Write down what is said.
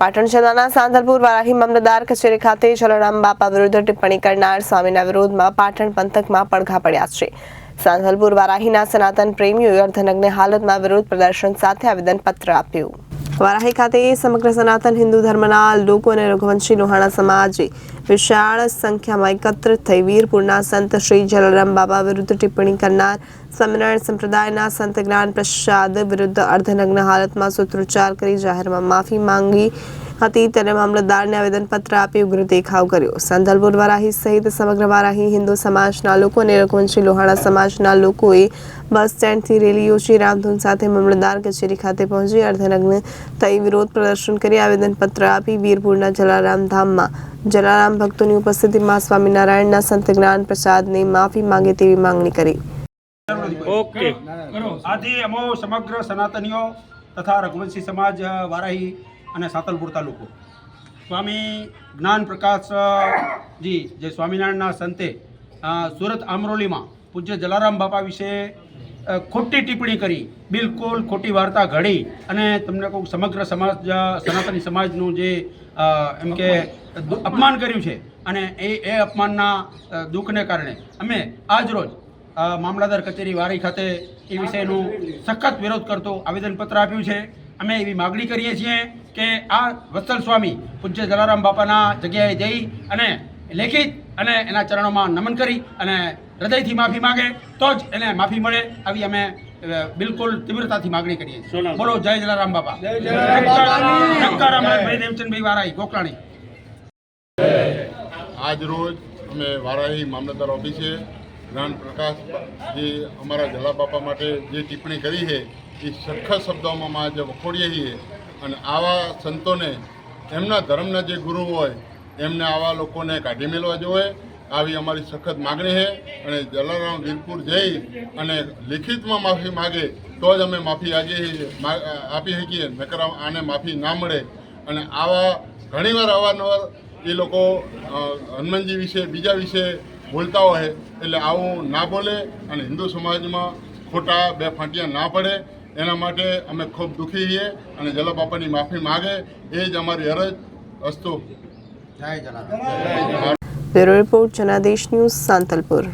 પાટણ જિલ્લાના સાંતલપુર વારાહી મામલતદાર કચેરી ખાતે જલારામ બાપા વિરુદ્ધ ટિપ્પણી કરનાર સ્વામીના વિરોધમાં પાટણ પંથકમાં પડઘા પડ્યા છે. સાંતલપુર વારાહીના સનાતન પ્રેમીઓએ અર્ધનગ્ન હાલતમાં વિરોધ પ્રદર્શન સાથે આવેદનપત્ર આપ્યું. વારાહી ખાતે સમગ્ર સનાતન હિન્દુ ધર્મના લોકો અને રઘુવંશી લોહાણા સમાજે વિશાળ સંખ્યામાં એકત્ર થઈ વીરપુરના સંત શ્રી જલારામ બાબા વિરુદ્ધ ટિપ્પણી કરનાર સ્વામિનારાયણ સંપ્રદાયના સંત જ્ઞાન પ્રસાદ વિરુદ્ધ અર્ધનગ્ન હાલતમાં સૂત્રોચ્ચાર કરી જાહેરમાં માફી માંગી હતી. ત્યારે મામલતદારને આવેદનપત્ર આપી ઉગ્ર દેખાવ કર્યો. સંદલપુર વારાહી સહિત સમગ્ર વારાહી હિન્દુ સમાજના લોકો અને રઘુવંશી લોહાણા સમાજના લોકોએ બસ સ્ટેન્ડથી રેલી યોજી રામધૂન સાથે મામલતદાર કચેરી ખાતે પહોંચી અર્ધનગ્ન થઈ વિરોધ પ્રદર્શન કરી આવેદનપત્ર આપી વીરપુરના જલારામ ધામમાં જલારામ ભક્તોની ઉપસ્થિતિમાં સ્વામિનારાયણના સંત જ્ઞાન પ્રસાદને માફી માંગે તેવી માંગણી કરી. ઓકે. આથી અમો સમગ્ર સનાતનીઓ તથા રઘુવંશી સમાજ વારાહી અને સાતલપુર તાલુકો. સ્વામી જ્ઞાન પ્રકાશજી જે સ્વામિનારાયણના સંતે સુરત આમરોલીમાં પૂજ્ય જલારામ બાપા વિશે ખોટી ટિપ્પણી કરી બિલકુલ ખોટી વાર્તા ઘડી અને તમને કહું સમગ્ર સમાજ સનાતની સમાજનું જે એમ કે અપમાન કર્યું છે અને એ એ અપમાનના દુઃખને કારણે અમે આજ રોજ અ, કચેરી વારી ખાતે એ વિષયનું સખત વિરોધ કરતો આવેદનપત્ર આપ્યું છે. અમે એવી માગણી કરીએ છીએ કે આ વત્સલ સ્વામી પૂજ્ય જલારામ બાપાના જગ્યાએ જઈ અને લેખિત અને એના ચરણોમાં નમન કરી અને હૃદયથી માફી માગે તો જ એને માફી મળે આવી અમે બિલકુલ તીવ્રતાથી માગણી કરીએ છીએ. બોલો જય જલારામ બાપા. ભાઈ દેવચંદભાઈ વારાઈ ગોકલાણી આજ રોજ અમે વારાહી મામલતદાર ઓફિસે જ્ઞાન પ્રકાશ જે અમારા જલા બાપા માટે જે ટિપ્પણી કરી છે એ સરખા શબ્દોમાં માં આજે વખોડીએ છીએ. અને આવા સંતોને એમના ધર્મના જે ગુરુ હોય એમને આવા લોકોને કાઢી મેળવા જોઈએ. આવી અમારી સખત માગણી છે અને જલારામ વીરપુર જઈ અને લિખિતમાં માફી માગે તો જ અમે માફી આગી આપી શકીએ. નકર આને માફી ના મળે. અને આવા ઘણીવાર અવારનવાર એ લોકો હનુમાનજી વિશે બીજા વિશે બોલતા હોય એટલે આવું ના બોલે અને હિન્દુ સમાજમાં ખોટા બે ફાંટિયા ના પડે. એના માટે અમે ખૂબ દુઃખી છીએ અને જલા બાપાની માફી માગે. એ જ અમારી અરજ. અસ્તુ. જય Jalaram. Bureau report Janadesh news Santalpur.